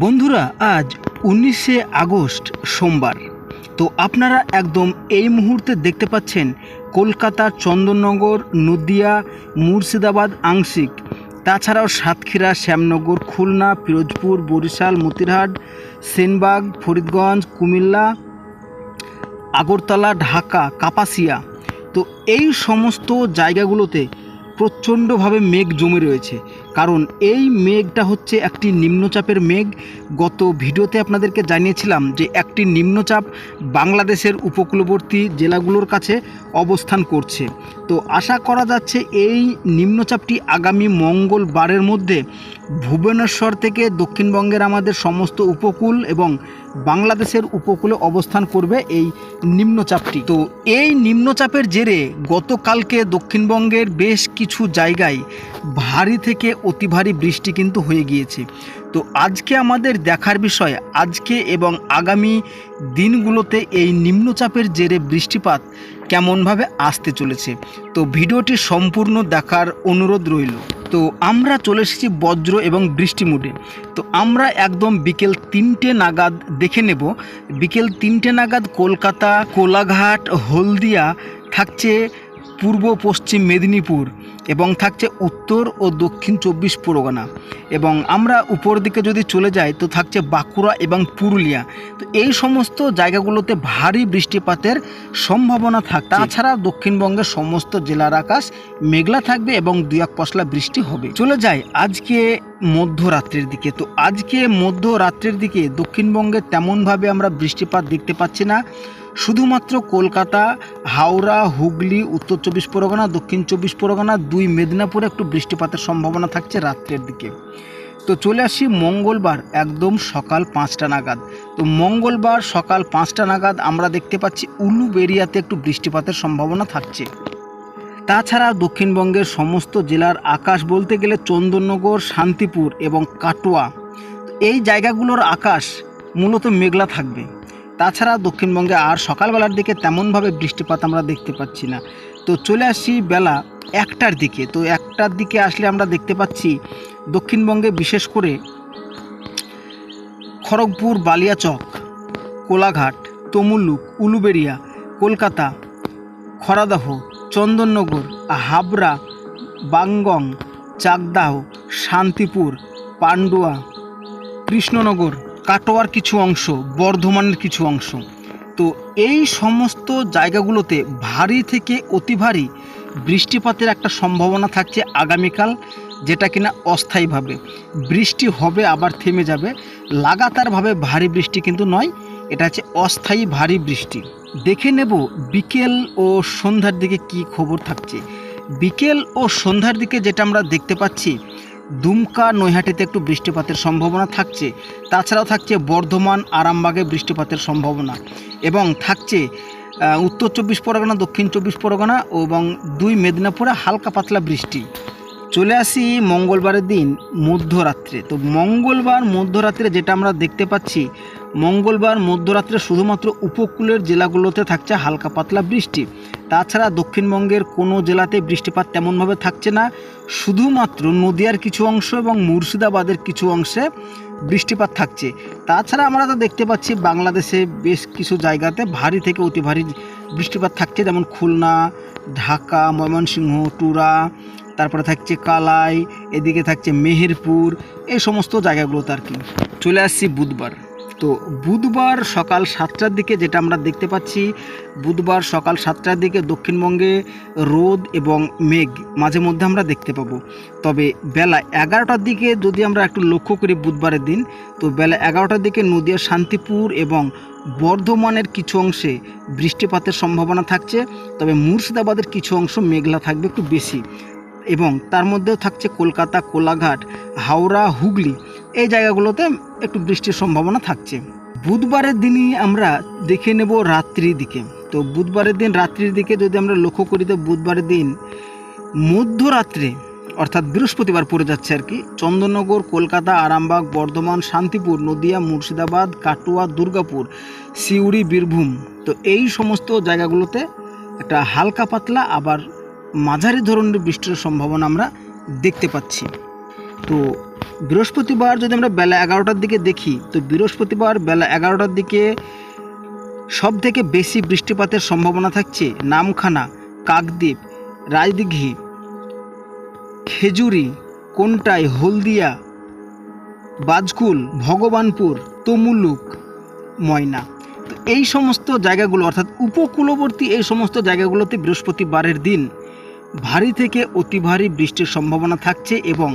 বন্ধুরা, আজ উনিশে আগস্ট, সোমবার। তো আপনারা একদম এই মুহূর্তে দেখতে পাচ্ছেন কলকাতা, চন্দননগর, নদিয়া, মুর্শিদাবাদ, আংশিক। তাছাড়াও সাতক্ষীরা, শ্যামনগর, খুলনা, পিরোজপুর, বরিশাল, মতিরহাট, সেনবাগ, ফরিদগঞ্জ, কুমিল্লা, আগরতলা, ঢাকা, কাপাসিয়া। তো এই সমস্ত জায়গাগুলোতে প্রচণ্ডভাবে মেঘ জমে রয়েছে। কারণ এই মেঘটা হচ্ছে একটি নিম্নচাপের মেঘ। গত ভিডিওতে আপনাদেরকে জানিয়েছিলাম যে একটি নিম্নচাপ বাংলাদেশের উপকূলবর্তী জেলাগুলোর কাছে অবস্থান করছে। তো আশা করা যাচ্ছে এই নিম্নচাপটি আগামী মঙ্গলবারের মধ্যে ভুবনেশ্বর থেকে দক্ষিণবঙ্গের আমাদের সমস্ত উপকূল এবং বাংলাদেশের উপকূলে অবস্থান করবে এই নিম্নচাপটি। তো এই নিম্নচাপের জেরে গতকালকে দক্ষিণবঙ্গের বেশ কিছু জায়গায় ভারী থেকে অতি ভারী বৃষ্টি কিন্তু হয়ে গিয়েছে। তো আজকে আমাদের দেখার বিষয়, আজকে এবং আগামী দিনগুলোতে এই নিম্নচাপের জেরে বৃষ্টিপাত কেমনভাবে আসতে চলেছে। তো ভিডিওটি সম্পূর্ণ দেখার অনুরোধ রইল। তো আমরা চলে এসেছি বজ্র এবং বৃষ্টি মুডে। তো আমরা একদম বিকেল তিনটে নাগাদ দেখে নেব। বিকেল তিনটে নাগাদ কলকাতা, কোলাঘাট, হলদিয়া থাকছে পূর্ব পশ্চিম মেদিনীপুর এবং থাকছে উত্তর ও দক্ষিণ চব্বিশ পরগনা। এবং আমরা উপর দিকে যদি চলে যাই তো থাকছে বাঁকুড়া এবং পুরুলিয়া। তো এই সমস্ত জায়গাগুলোতে ভারী বৃষ্টিপাতের সম্ভাবনা থাকে তাছাড়া দক্ষিণবঙ্গের সমস্ত জেলার আকাশ মেঘলা থাকবে এবং দুই এক পশলা বৃষ্টি হবে। চলে যাই আজকে মধ্যরাত্রির দিকে। তো আজকে মধ্যরাত্রির দিকে দক্ষিণবঙ্গে তেমনভাবে আমরা বৃষ্টিপাত দেখতে পাচ্ছি না। শুধুমাত্র কলকাতা, হাওড়া, হুগলি, উত্তর চব্বিশ পরগনা, দক্ষিণ চব্বিশ পরগনা, দুই মেদিনীপুরে একটু বৃষ্টিপাতের সম্ভাবনা থাকছে রাত্রের দিকে। তো চলে আসি মঙ্গলবার, একদম সকাল পাঁচটা নাগাদ। তো মঙ্গলবার সকাল পাঁচটা নাগাদ আমরা দেখতে পাচ্ছি উলুবেরিয়াতে একটু বৃষ্টিপাতের সম্ভাবনা থাকছে। তাছাড়া দক্ষিণবঙ্গের সমস্ত জেলার আকাশ বলতে গেলে চন্দননগর, শান্তিপুর এবং কাটোয়া। এই জায়গাগুলোর আকাশ মূলত মেঘলা থাকবে। তাছাড়া দক্ষিণবঙ্গে আর সকালবেলার দিকে তেমনভাবে বৃষ্টিপাত আমরা দেখতে পাচ্ছি না। তো চলে আসি বেলা একটার দিকে। তো একটার দিকে আসলে আমরা দেখতে পাচ্ছি দক্ষিণবঙ্গে বিশেষ করে খড়গপুর, বালিয়াচক, কোলাঘাট, তমুলুক, উলুবেড়িয়া, কলকাতা খরাদহ চন্দননগর, হাবড়া বাঙ্গং চাকদাহ, শান্তিপুর, পান্ডুয়া, কৃষ্ণনগর কাটোয়ার কিছু অংশ, বর্ধমানের কিছু অংশ। তো এই সমস্ত জায়গাগুলোতে ভারী থেকে অতি ভারী বৃষ্টিপাতের একটা সম্ভাবনা থাকছে আগামীকাল, যেটা কিনা অস্থায়ীভাবে। বৃষ্টি হবে, আবার থেমে যাবে। লাগাতারভাবে ভারী বৃষ্টি কিন্তু নয়, এটা হচ্ছে অস্থায়ী ভারী বৃষ্টি। দেখে নেব বিকেল ও সন্ধ্যার দিকে কি খবর থাকছে। বিকেল ও সন্ধ্যার দিকে যেটা আমরা দেখতে পাচ্ছি দুমকা নৈহাটিতে একটু বৃষ্টিপাতের সম্ভাবনা থাকছে। তাছাড়াও থাকছে বর্ধমান, আরামবাগে বৃষ্টিপাতের সম্ভাবনা এবং থাকছে উত্তর চব্বিশ পরগনা, দক্ষিণ চব্বিশ পরগনা এবং দুই মেদিনীপুরে হালকা পাতলা বৃষ্টি। চলে আসি মঙ্গলবারের দিন মধ্যরাত্রে। তো মঙ্গলবার মধ্যরাত্রে যেটা আমরা দেখতে পাচ্ছি, মঙ্গলবার মধ্যরাত্রে শুধুমাত্র উপকূলের জেলাগুলোতে থাকছে হালকা পাতলা বৃষ্টি। তাছাড়া দক্ষিণবঙ্গের কোনো জেলাতে বৃষ্টিপাত তেমনভাবে থাকছে না। শুধুমাত্র নদিয়ার কিছু অংশ এবং মুর্শিদাবাদের কিছু অংশে বৃষ্টিপাত থাকছে। তাছাড়া আমরা তো দেখতে পাচ্ছি বাংলাদেশে বেশ কিছু জায়গাতে ভারী থেকে অতি ভারী বৃষ্টিপাত থাকছে। যেমন খুলনা, ঢাকা, ময়মনসিংহ টুরা তারপরে থাকছে কালাই, এদিকে থাকছে মেহেরপুর, এই সমস্ত জায়গাগুলোতে আর কি। চলে আসছি বুধবার। তো বুধবার সকাল সাতটার দিকে যেটা আমরা দেখতে পাচ্ছি, বুধবার সকাল সাতটার দিকে দক্ষিণবঙ্গে রোদ এবং মেঘ মাঝে মধ্যে আমরা দেখতে পাবো। তবে বেলা এগারোটার দিকে যদি আমরা একটু লক্ষ্য করি বুধবারের দিন, তো বেলা এগারোটার দিকে নদিয়ার শান্তিপুর এবং বর্ধমানের কিছু অংশে বৃষ্টিপাতের সম্ভাবনা থাকছে। তবে মুর্শিদাবাদের কিছু অংশ মেঘলা থাকবে একটু বেশি এবং তার মধ্যেও থাকছে কলকাতা, কোলাঘাট, হাওড়া, হুগলি। এই জায়গাগুলোতে একটু বৃষ্টির সম্ভাবনা থাকছে। বুধবারের দিনই আমরা দেখে নেব রাত্রির দিকে। তো বুধবারের দিন রাত্রির দিকে যদি আমরা লক্ষ্য করি তো বুধবারের দিন মধ্যরাত্রে, অর্থাৎ বৃহস্পতিবার পড়ে যাচ্ছে আর কি, চন্দননগর, কলকাতা, আরামবাগ, বর্ধমান, শান্তিপুর, নদিয়া, মুর্শিদাবাদ, কাটুয়া, দুর্গাপুর, সিউড়ি, বীরভূম, তো এই সমস্ত জায়গাগুলোতে একটা হালকা পাতলা আবার মাঝারি ধরনের বৃষ্টির সম্ভাবনা আমরা দেখতে পাচ্ছি। তো বৃহস্পতিবার যদি আমরা বেলা এগারোটার দিকে দেখি, তো বৃহস্পতিবার বেলা এগারোটার দিকে সব থেকে বেশি বৃষ্টিপাতের সম্ভাবনা থাকছে নামখানা, কাকদ্বীপ, রাজদিঘি, খেজুরি, কোনটাই, হলদিয়া, বাজকুল, ভগবানপুর, তমুলুক, ময়না। তো এই সমস্ত জায়গাগুলো, অর্থাৎ উপকূলবর্তী এই সমস্ত জায়গাগুলোতে বৃহস্পতিবারের দিন ভারী থেকে অতি ভারী বৃষ্টির সম্ভাবনা থাকছে এবং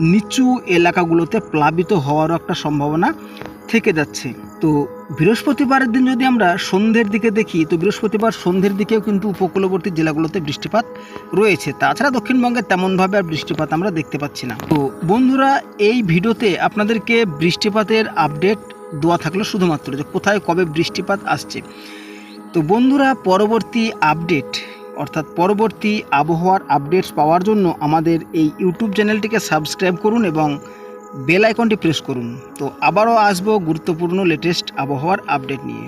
নিচু এলাকাগুলোতে প্লাবিত হওয়ারও একটা সম্ভাবনা থেকে যাচ্ছে। তো বৃহস্পতিবারের দিন যদি আমরা সন্ধ্যের দিকে দেখি, তো বৃহস্পতিবার সন্ধ্যের দিকেও কিন্তু উপকূলবর্তী জেলাগুলোতে বৃষ্টিপাত রয়েছে। তাছাড়া দক্ষিণবঙ্গে তেমনভাবে আর বৃষ্টিপাত আমরা দেখতে পাচ্ছি না। তো বন্ধুরা, এই ভিডিওতে আপনাদেরকে বৃষ্টিপাতের আপডেট দেওয়া থাকল শুধুমাত্র যে কোথায় কবে বৃষ্টিপাত আসছে। তো বন্ধুরা, পরবর্তী আপডেট অর্থাৎ পরবর্তী আবহাওয়ার আপডেটস পাওয়ার জন্য আমাদের এই ইউটিউব চ্যানেলটিকে সাবস্ক্রাইব করুন এবং বেল আইকনটি প্রেস করুন। তো আবারও আসব গুরুত্বপূর্ণ লেটেস্ট আবহাওয়ার আপডেট নিয়ে।